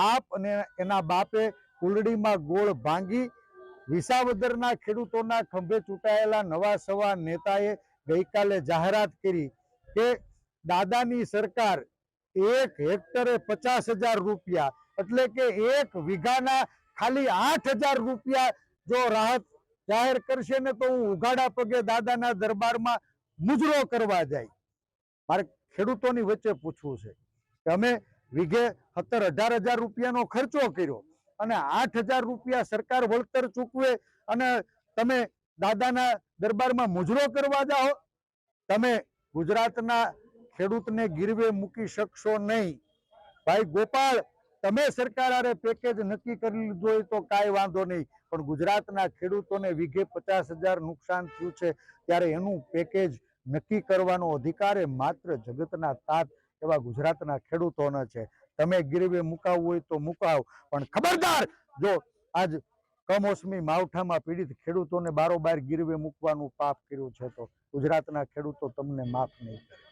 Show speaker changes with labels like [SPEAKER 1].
[SPEAKER 1] આપ અને એના બાપે કુલડીમાં ગોળ ભાંગી વિસાવદરના ખેડૂતોના ખંભે ચૂંટાયેલા નવા સવા નેતાએ ગઈકાલે જાહેરાત કરી કે દાદાની સરકાર એક હેક્ટરે પચાસ હજાર રૂપિયા એટલે કે એક વીઘાના ખાલી આઠ હજાર રૂપિયા જો રાહત જાહેર કરશે ને તો હું ઉઘાડા પગે દાદાના દરબારમાં મુજરો કરવા જાય. મારે ખેડૂતોની વચ્ચે પૂછવું છે કે અમે વીઘે સત્તર અઢાર હજાર રૂપિયાનો ખર્ચો કર્યો અને આઠ હજાર રૂપિયા સરકાર વળતર ચૂકવે અને તમે દાદાના દરબારમાં મુજરો કરવા જાઓ, તમે ગુજરાતના ખેડૂતને ગીરવે મૂકી શકશો નહીં. ભાઈ ગોપાલ, તમે સરકાર હારે પેકેજ નક્કી કરી લીધું હોય તો કાંઈ વાંધો નહીં, પણ ગુજરાતના ખેડૂતોને વીઘે પચાસ હજાર નુકસાન થયું છે, ત્યારે એનું પેકેજ નક્કી કરવાનો અધિકાર એ માત્ર જગતના તાત એવા ગુજરાતના ખેડૂતોનો છે. તમે ગીરવે મુકાવવું હોય તો મુકાવ. પણ ખબરદાર, જો આજ કમોસમી માવઠામાં પીડિત ખેડૂતોને બારોબાર ગીરવે મૂકવાનું પાપ કર્યું છે તો ગુજરાતના ખેડૂતો તમને માફ નહીં કરે.